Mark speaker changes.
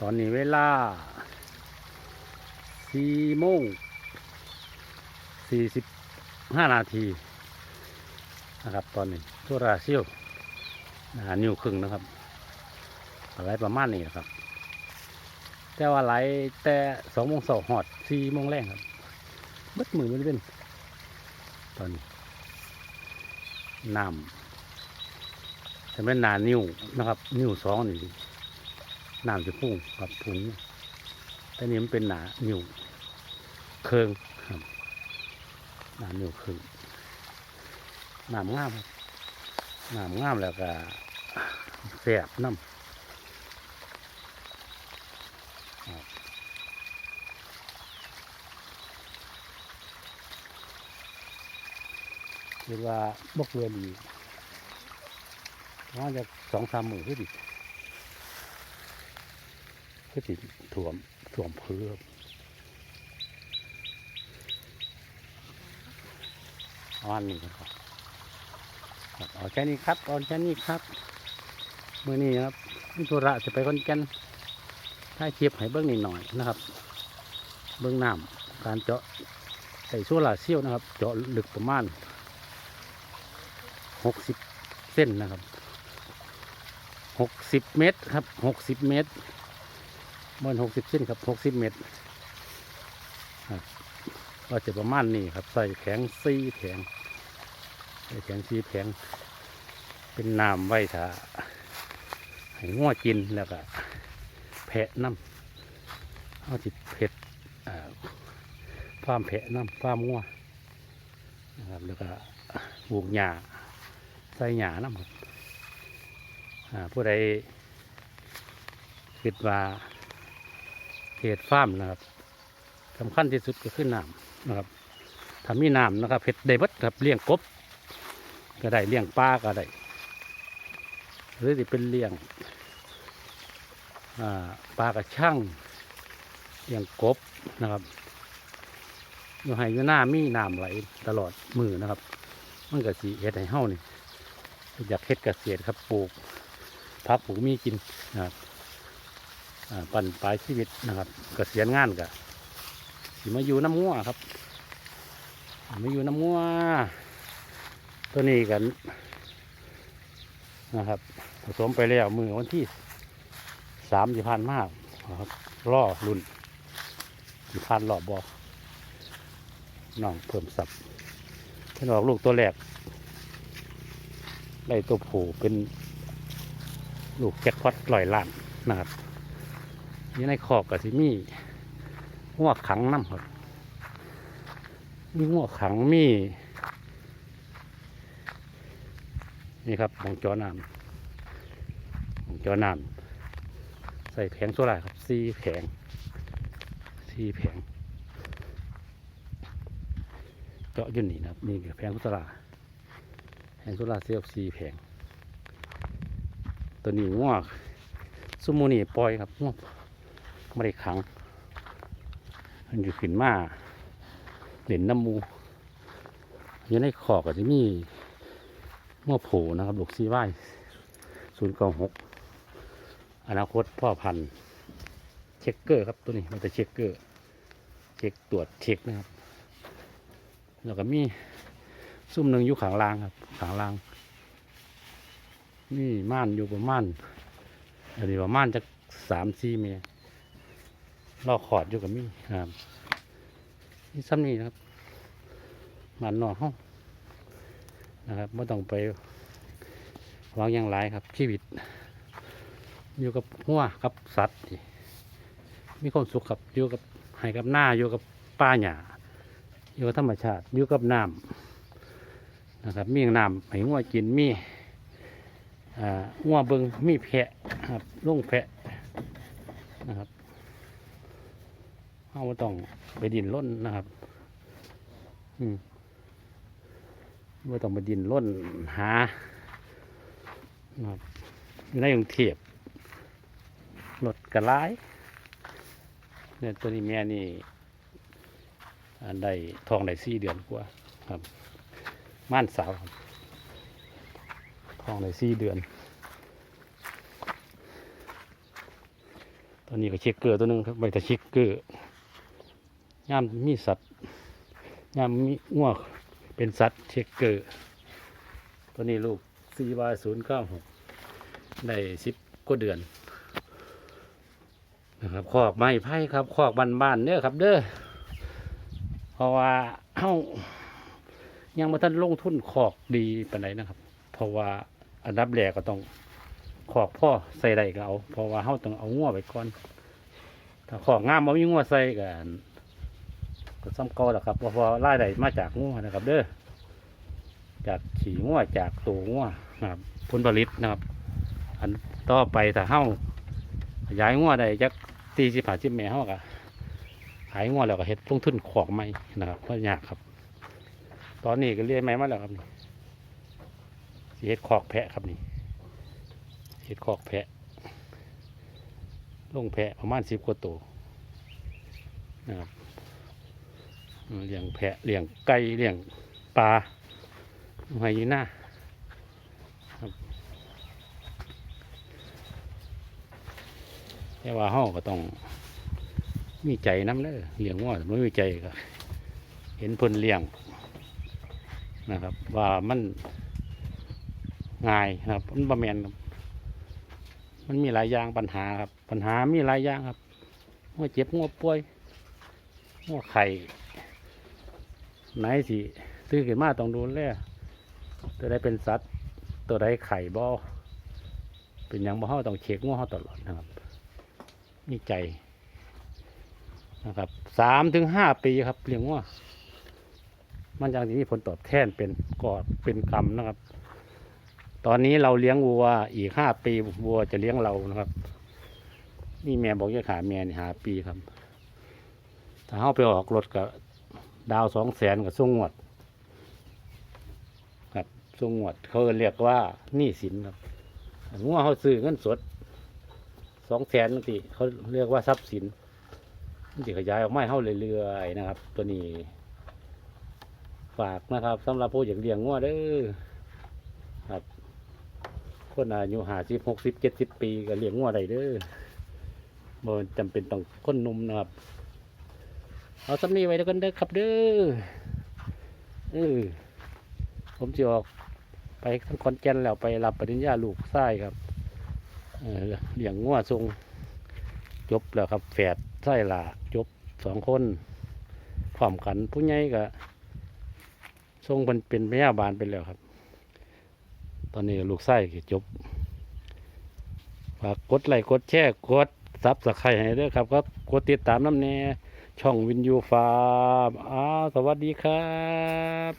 Speaker 1: ตอนนี้เวลาสี่โมงสี่สิบห้านาทีนะครับ ตอนนี้ทุราเซียวนะนิ้วครึ่งนะครับ อะไรประมาณนี้นะครับ แต่ว่าไหลแต่สองโมงสองหอดสี่โมงแรงครับเบิดมือมันเป็น ตอนนี้น้ำจะเป็นหนานิ้วนะครับ นิ้วสองนี่ น้ำจะพุ่งกับพุ่งแต่นี่มันเป็นหนาหนิวเคืองครับหนานิ้วเคืองหน้ำงามครับน้ำงามแล้วก็แสบน้ำคิดว่าบกเรือดีว่าจะสองสามหมื่นขึ้นดิ ขึ้นดิถ่วมถ่วมพื้นเอาอันนี้ครับเอาแค่นี้ครับเอาแค่นี้ครับเมื่อนี้ครับมิธุระจะไปคนแก่นถ้าเทียบให้เบิ้งนิดหน่อยนะครับ เบิ้งน้ำการเจาะใส่โซลาร์เซลล์นะครับ เจาะลึกประมาณหกสิบเส้นนะครับหกสิบเมตรครับหกสิบเมตร มื่อหกสิบเส้นครับหกสิบเมตรก็จะประมาณนี้ครับ ใส่แข็งซีแข็งใส่แข็งซีแข็งเป็นน้ำไว้ถ้าให้ง้อกินแล้วก็แพะน้ำเอาจิเผ็ดอ่าฟาร์มแพะน้ำฟาร์มง้อนะครับแล้วก็ปลูกหญ้าใส่หญ้าน้ำครับอ่าผู้ใดคิดว่า เขตฟาร์มนะครับสำคัญที่สุดก็คือน้ำนะครับถ้ามีน้ำนะครับเผ็ดได้บัดครับเลี้ยงกบ ก็ได้เลี้ยงปลาก็ได้หรือจะเป็นเลี้ยงปลากระช่างเลี้ยงกบนะครับอยู่ให้อยู่หน้ามีน้ำไหลตลอดมือนะครับ มันก็สีเฮ็ดให้เฮานี่อยากเฮ็ดเกษตรครับปลูกพักปลูกมีกินนะครับ ปั่นปลายชีวิตนะครับเกษียณงานก็สิมาอยู่น้ำงัวครับมาอยู่น้ำงัวตัวนี้กันนะครับผสมไปแล้วมือวันที่สามสิพันมากครับล่อรุ่นสิพันหลอบบอน้องเพิ่มสับเพิ่นออกลูกตัวแรกได้ตัวผูเป็นลูกแจ็คพอตลอยล้านนะครับ นี่ในขอบกับที่มีหัวขังน้ำครับ มีหัวขังมี นี่ครับของจอน้ำของจอน้ำใส่แผงโซล่าครับสี่แผงสี่แผงเจาะยุ่นนี่นะครับนี่คือแผงโซล่าแผงโซล่าเซลล์สี่แผง ตัวนี้งวกซุโมนี่ปล่อยครับงวก ไม่ได้ขัง มันอยู่ขึ้นมาเด่นน้ำมูอยู่ในขอกก็จะมีง้อโผนะครับลูกซีไว้ศูนย์เก้าหกอนาคตพ่อพันธุ์เช็คเกอร์ครับตัวนี้มันจะเช็คเกอร์ เช็คตรวจเช็คนะครับแล้วก็มีซุ่มหนึ่งอยู่ขางลางครับขางลางนี่ม่านอยู่ประมาณอันนี้ประมาณจะสามสี่เมตร ลอกขอดอยู่กับมีครับนี่ซ้ำนี่นะครับหมันนอนห้องนะครับไม่ต้องไปวางอย่างไรครับ ชีวิต อยู่กับหัวกับสัตว์นี่มีความสุขครับอยู่กับให้กับหน้าอยู่กับป่าหญ้าอยู่กับธรรมชาติอยู่กับน้ำนะครับมีน้ำให้งัวกินมีอ่างัวเบิงมีแพะครับลุงแพะนะครับ เราต้องไปดินร่นนะครับ อืมไม่ต้องมาดินร่นหานะครับอยู่ในกรุงเทพรถกระไรเนี่ยตัวนี้แม่นี่ได้ทองได้สี่เดือนกว่าครับ ม่านสาวครับทองได้สี่เดือน ตอนนี้ก็เช็คเกอร์ตัวหนึงครับใบตะเช็คเกอร์ ย่ามมีสัตว์ย่ามมีง่วงเป็นสัตว์เช็คเกอร์ตัวนี้ลูก CY 0 9 6ได้สิบกว่าเดือนนะครับคอกไม้ไผ่ครับคอกบ้านๆเนี่ยครับ เด้อเพราะว่าเอ้ายังมาท่านลงทุนคอกดีปานไหนนะครับ เพราะว่าอันดับแรกก็ต้องขอกพ่อใส่ได้ก็เอาเพราะว่าเฮาต้องเอางัวไปก่อน ถ้าขอกงามบ่มีงัวใส่กัน ก็ซ้ำเก่าแหละครับเพราะว่ารายได้มาจากงัวนะครับ เด้อจากขี่งัวจากตัวงัวนะครับผลผลิตนะครับ อันต่อไปถ้าเฮ้าขยายงัวได้จักตีสิผาสิบแม่เฮ้าก็ขายงัวแล้วก็เฮ็ดลงทุนขอกใหม่นะครับก็ยากครับ ตอนนี้ก็เรียนใหม่มาแล้วครับนี่สิเฮ็ดขอกแพะครับนี่เห็ดคอกแพะลงแพะประมาณสิบกว่าตัวนะครับ เลี้ยงแพะเลี้ยงไก่เลี้ยงปลาไฮยีน่าครับแต่ว่าห้าก็ต้องมีใจน้ำเลยเลี้ยงว่าไม่มีใจก็เห็นเพิ่นเลี้ยงนะครับ ว่ามันง่ายนะครับมันบะแมนมันมีหลายอย่างปัญหาครับ ปัญหามีหลายอย่างครับหัวเจ็บหัวป่วยหัวไข่ ไหนสิซื้อขึ้นมาต้องดูแลตัวใดเป็นสัตว์ตัวใดไข่บ่เป็นอย่างบ่เฮาต้องเช็คงัวเฮาตลอดนะครับมีใจนะครับสามถึงห้าปีครับเลี้ยงงัวมันอย่างนี้ผลตอบแทนเป็นกอดเป็นกรรมนะครับ ตอนนี้เราเลี้ยงวัวอีกห้าปีวัวจะเลี้ยงเรานะครับ นี่แม่บอกจะขาแม่นี่หาปีครับ ถ้าเข้าไปออกรถกับ ดาวสองแสนกับส่งงวด ครับส่งงวด เขาเรียกว่าหนี้สินครับงัวเขาซื้อเงินสดสองแสนบางทีเขาเรียกว่าทรัพย์สินมันจะขยายออกมาให้เขาเรื่อยๆนะครับ ตัวนี้ ฝากนะครับสำหรับผู้อยากเลี้ยงงัวเด้อครับคนอายุห้าสิบหกสิบเจ็ดสิบปีก็เลี้ยงงัวได้เด้อบ่จำเป็นต้องคนนุ่มนะครับ เอาสำนีไว้เด้วกันเด้อครับเด้อเออผมจะออกไปทั้งคอนแกนแล้วไปรับปริญญาลูกไส้ครับเออเลี้ยงงัวทรงจบแล้วครับแฝดไส้หลาจบสองคนพร้อมกันผู้ใหญ่ก็ทรงเป็นเป็นพยาบาลไปแล้วครับ ตอนนี้ลูกไส้ก็จบฝากกดไลค์กดแชร์กดซับสไครต์ให้ด้วยครับก็กดติดตามน้ำแน่ ช่องวินยูฟาร์มอ้าวสวัสดีครับ